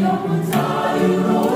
я пытаю рот.